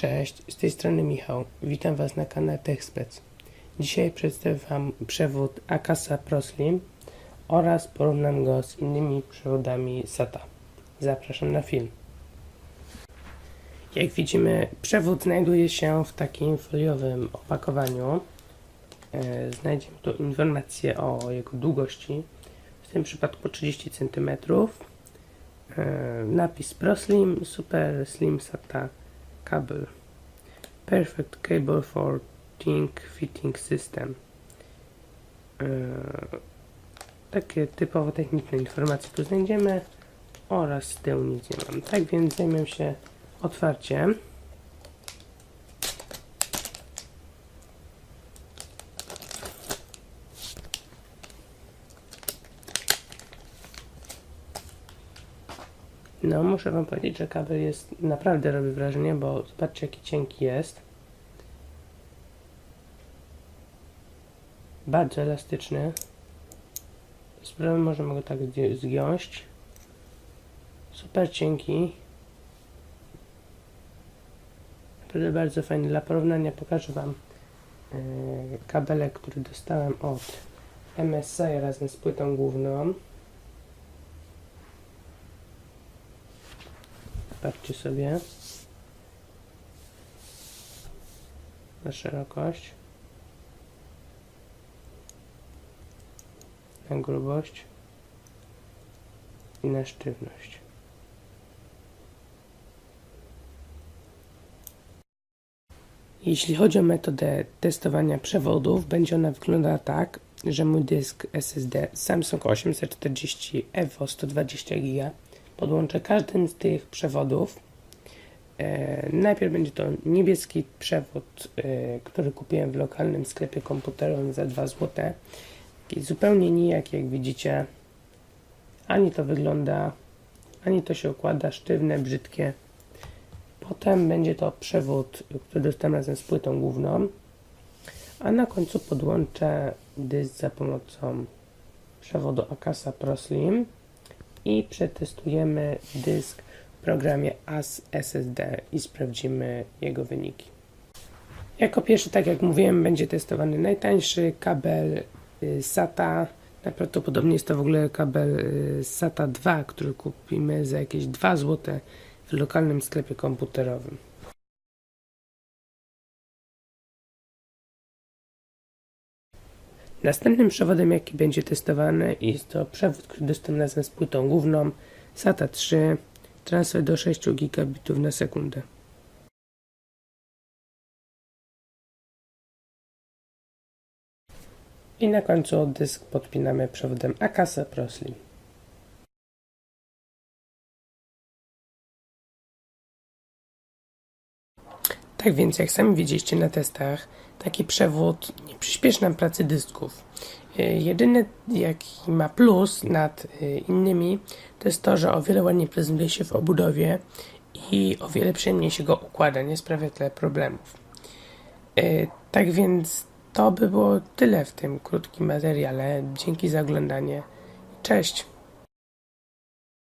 Cześć, z tej strony Michał. Witam Was na kanale TechSpec. Dzisiaj przedstawię Wam przewód Akasa ProSlim oraz porównam go z innymi przewodami SATA. Zapraszam na film. Jak widzimy, przewód znajduje się w takim foliowym opakowaniu. E, Znajdziemy tu informacje o jego długości, w tym przypadku 30 cm. E, Napis ProSlim Super Slim SATA Cable Perfect Cable for Think Fitting System. Eee, takie typowo techniczne informacje tu znajdziemy oraz z nic nie mam. Tak więc zajmę się otwarciem. No, muszę wam powiedzieć, że kabel jest naprawdę robi wrażenie, bo zobaczcie jaki cienki jest. Bardzo elastyczny. Sprawę możemy go tak zgiąć. Super cienki. Naprawdę bardzo fajny. Dla porównania pokażę wam yy, kabelek, który dostałem od MSI razem z płytą główną. Patrzcie sobie. Na szerokość, na grubość. I na sztywność. Jeśli chodzi o metodę testowania przewodów, będzie ona wyglądała tak, że mój dysk SSD Samsung 840 EVO 120 GB podłączę każdym z tych przewodów. E, najpierw będzie to niebieski przewód, e, który kupiłem w lokalnym sklepie komputerowym za 2 zł. Taki zupełnie nijak, jak widzicie. Ani to wygląda, ani to się układa, sztywne, brzydkie. Potem będzie to przewód, który dostałem razem z płytą główną. A na końcu podłączę dysk za pomocą przewodu Akasa ProSlim i przetestujemy dysk w programie AS SSD i sprawdzimy jego wyniki. Jako pierwszy, tak jak mówiłem, będzie testowany najtańszy kabel y, SATA. Najprawdopodobniej jest to w ogóle kabel y, SATA 2, który kupimy za jakieś 2 zł w lokalnym sklepie komputerowym. Następnym przewodem, jaki będzie testowany, jest to przewód, który dostępny razem z płytą główną SATA 3, transfer do 6 gigabitów na sekundę. I na końcu dysk podpinamy przewodem Akasa ProSlim. Tak więc, jak sami widzieliście na testach, taki przewód nie przyspieszy nam pracy dysków. E, Jedyny, jaki ma plus nad e, innymi, to jest to, że o wiele ładniej prezentuje się w obudowie i o wiele przyjemniej się go układa, nie sprawia tyle problemów. E, Tak więc to by było tyle w tym krótkim materiale. Dzięki za oglądanie. Cześć!